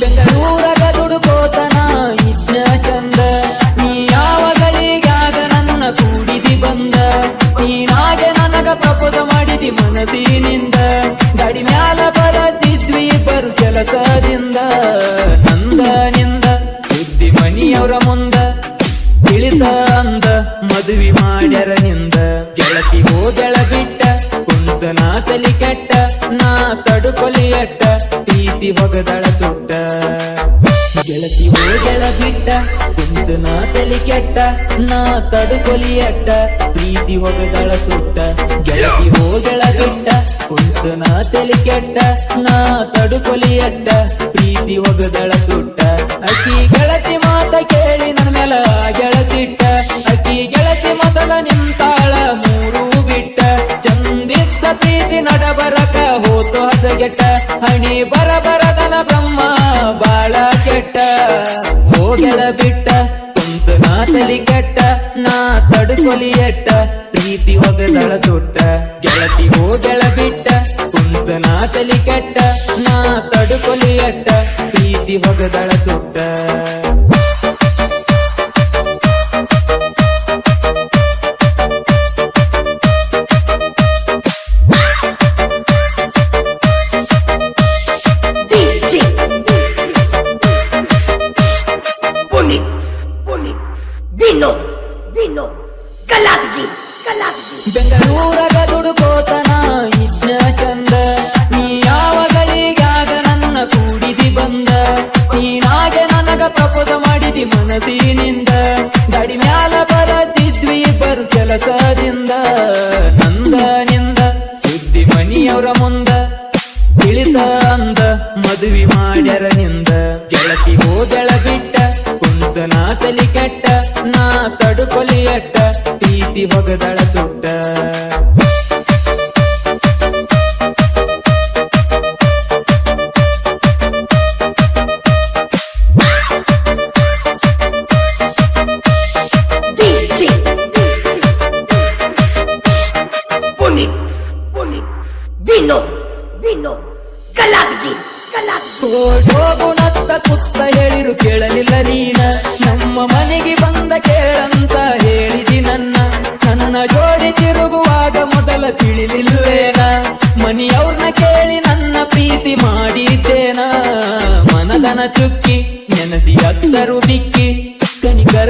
ಬೆಂಗಳೂರಗ ದುಡುಕೋತನ ಕೆಟ್ಟ, ನಾ ತಡುಕೊಲಿ ಎಟ್ಟ, ಪ್ರೀತಿ ಹೊಗದಳ ಸುಟ್ಟ. ಗೆಳತಿ ಹೋಗಳ ಬಿಟ್ಟ ಕುಂದು ನಾ ತಲಿ ಕೆಟ್ಟ, ನಾ ತಡುಕೊಲಿ ಎಟ್ಟ, ಪ್ರೀತಿ ಹೊಗದಳ ಸುಟ್ಟ. ಗೆಳತಿ ಹೋಗಳ ಬಿಟ್ಟ, ಕುಂತು ನಾ ತಲಿ ಕೆಟ್ಟ, ನಾ ತಡುಕೊಲಿ ಎಟ್ಟ, ಪ್ರೀತಿ ಹೊಗದಳ ಸುಟ್ಟ. ಅಕ್ಕಿ ಗೆಳತಿ ಮಾತ ಕೇಳಿ ನನ್ನ ಮೇಲ ಗೆಳತಿಟ್ಟ. ಅಕ್ಕಿ ಗೆಳತಿ ಮೊದಲ ನಿಂತಾಳ ಹದಗೆಟ್ಟ ಹಣಿ ಬರ ಬರದನ ಬ್ರಹ್ಮ ಬಾಳ ಕೆಟ್ಟ ಹೋಗಲ ಬಿಟ್ಟ, ಕುಂತು ನಾತಲಿ ಕೆಟ್ಟ, ನಾ ತಡುಕೊಲಿ ಎಟ್ಟ, ಪ್ರೀತಿ ಒಗದಳ ಸುಟ್ಟ. ಗೆಳತಿ ಹೋಗಲ ಬಿಟ್ಟ, ಕುಂತು ನಾತಲಿ ಕೆಟ್ಟ, ನಾ ತಡುಕೊಲಿ ಎಟ್ಟ, ಪ್ರೀತಿ ಹೊಗದಳ ಸುಟ್ಟ. ತಿಳಿತ ಅಂದ, ಮದುವೆ ಮಾಡ್ಯಾರ ನಿಂದ. ಗೆಳತಿ ಹೋದಳ ಬಿಟ್ಟ ಕುಂತ ನಾ ತಲಿ ಕೆಟ್ಟ, ನಾ ತಡುಕೊಲಿ ಅಟ್ಟ ಪ್ರೀತಿ ಹೊಗದಳ ಸುಟ್ಟ.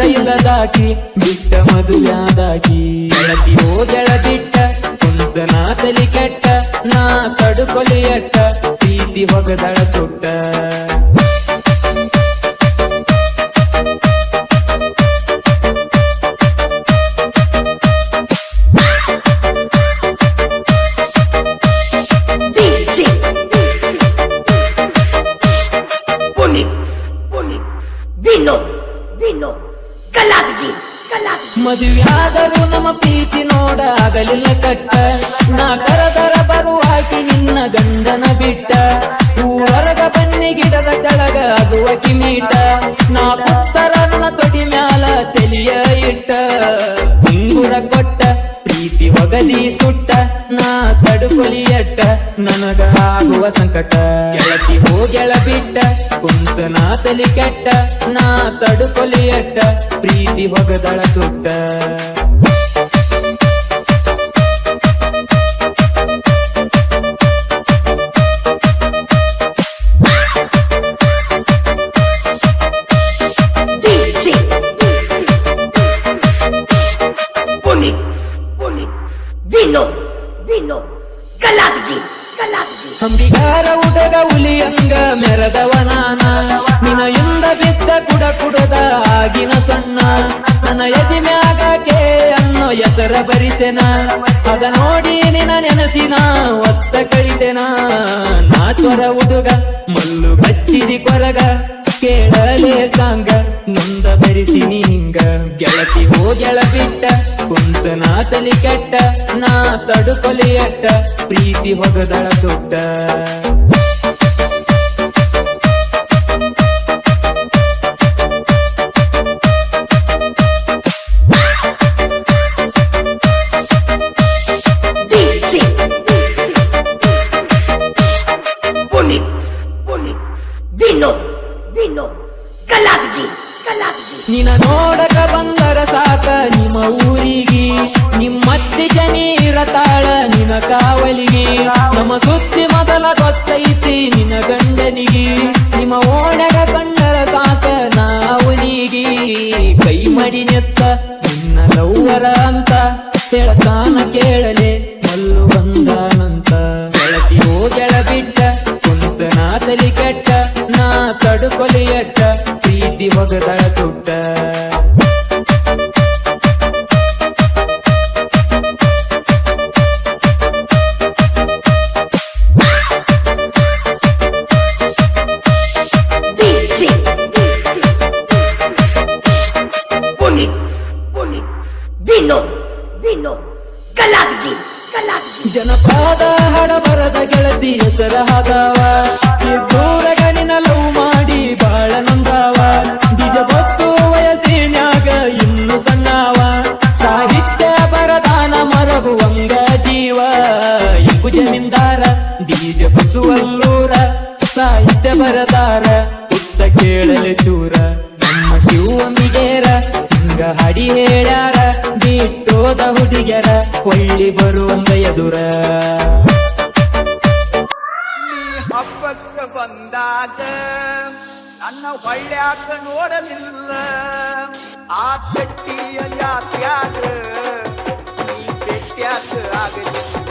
ಇಲ್ಲದಾಕಿ, ಬಿಟ್ಟ ಮದುವೆಯಾದಾಕಿ. ಗೆಳತಿ ಹೋಗಳ ಬಿಟ್ಟ ಕುಂತ ನಾ ತಲಿ ಕೆಟ್ಟ, ನಾ ತಡುಕೊಲಿ ಅಟ್ಟ ಪ್ರೀತಿ ಹೊಗದಳ ಸುಟ್ಟ. ಮದುವೆಯಾದರೂ ನಮ್ಮ ಪ್ರೀತಿ ನೋಡ ಆಗಲಿಲ್ಲ ಕಟ್ಟ. ನಾ ಕರದರ ಬರುವಾಟಿ ನಿನ್ನ ಗಂಡನ ಬಿಟ್ಟ. ತಡುಕೊಲಿ ಕೊಲಿಯಟ್ಟ ನನಗ ಆಗುವ ಸಂಕಟ. ಗೆಳತಿ ಹೋಗೆಳ ಬಿಟ್ಟ ಕುಂತ ನಾ ತಲಿ ಕೆಟ್ಟ, ನಾ ತಡುಕೊಲಿ ಕೊಲಿಯಟ್ಟ ಪ್ರೀತಿ ಹೊಗದಳ ಸುಟ್ಟ. ಅಂಬಿಗಾರ ಹುಡುಗ ಹುಲಿಯಂಗ ಮೆರದವನಾನ ನಿನ. ನಿನಯಿಂದ ಬಿದ್ದ ಕುಡ ಕುಡದ ಆಗಿನ ಸಣ್ಣ. ನನ್ನ ಎದಿ ಮ್ಯಾಗ ಕೇ ಅನ್ನೋ ಹೆಸರ ಬರಿಸೆನ. ಅದ ನೋಡಿ ನಿನ ನೆನಸಿನ ಒತ್ತ ಕಳಿದೆನ ನಾ ಚೊರ ಉಡುಗ ಮಲ್ಲು ಕಚ್ಚಿದಿ ಕೊರಗ, ಕೇಳಲೇ ಸಾಂಗ. ನೊಂದ ಧರಿಸಿ ನಿಂಗ ಗೆಳತಿ ಹೋ ಬಿಟ್ಟ ಕುಂತ ನಾ ಕೆಟ್ಟ, ನಾ ತಡುಕೊಲಿ ಅಟ್ಟ, ಪ್ರೀತಿ ಹೊಗದಳ ಸುಟ್ಟ. ನಮ್ಮ ಸುದ್ದಿ ಮೊದಲ ಗೊತ್ತೈತಿ ನಿನ್ನ ಗಂಡನಿಗೆ. ನಿಮ್ಮ ಓಣಗ ಕಂಡರ ಕಾತ ನಾವನಿಗೆ ಕೈ ಮಡಿ ನೆತ್ತ ನಿನ್ನ ಲವ್ವರ ಅಂತ ಹೇಳ್ತಾನ ಕೇಳಲೆ. ವಿನೋದ್ ವಿನೋದ್ ಕಲಾಗಿ ಕಲಾಗಿ ಜನಪದ ಹಡಬರದ ಗೆಳತಿ ಹೆಸರ ಹದವ ದೂರ ಗಣಿನ ಲವ್ ಮಾಡಿ ಬಾಳ ನಂದಾವ. ನಿಜ ಬಸ್ತು ವಯಸ್ಸಿನ್ಯಾಗ ಇನ್ನು ಸಣ್ಣವ. ಸಾಹಿತ್ಯ ಬರದಾನ ಮರಗುವಂಗ ಜೀವ. ಇಬ್ಬು ಜಮೀನ್ದಾರ ಬೀಜ ಬಸುವಲ್ಲೂರ. ಸಾಹಿತ್ಯ ಬರದಾರ, ಪುಟ್ಟ ಕೇಳಲೆ ಚೂರ. ನಮ್ಮ ಶಿವಮಿಗೇರ ಹಿಂಗ ಹಡಿ ಹೇಳ್ಯಾರ. ಬಿಟ್ಟೋದ ಹುಡುಗ್ಯರ ಹೊಳ್ಳಿ ಬರುವಂತ ಎದುರ. ಹಬ್ಬಕ್ಕ ಬಂದಾಗ ನನ್ನ ಹೊಳ್ಳ್ಯಾಕ ನೋಡಲಿಲ್ಲ. ಆ ಶಕ್ತಿಯ ಜಾತ್ಯಾಗ ನೀ ಪೆಟ್ಟ್ಯಾಕ ಆಗಲಿಲ್ಲ.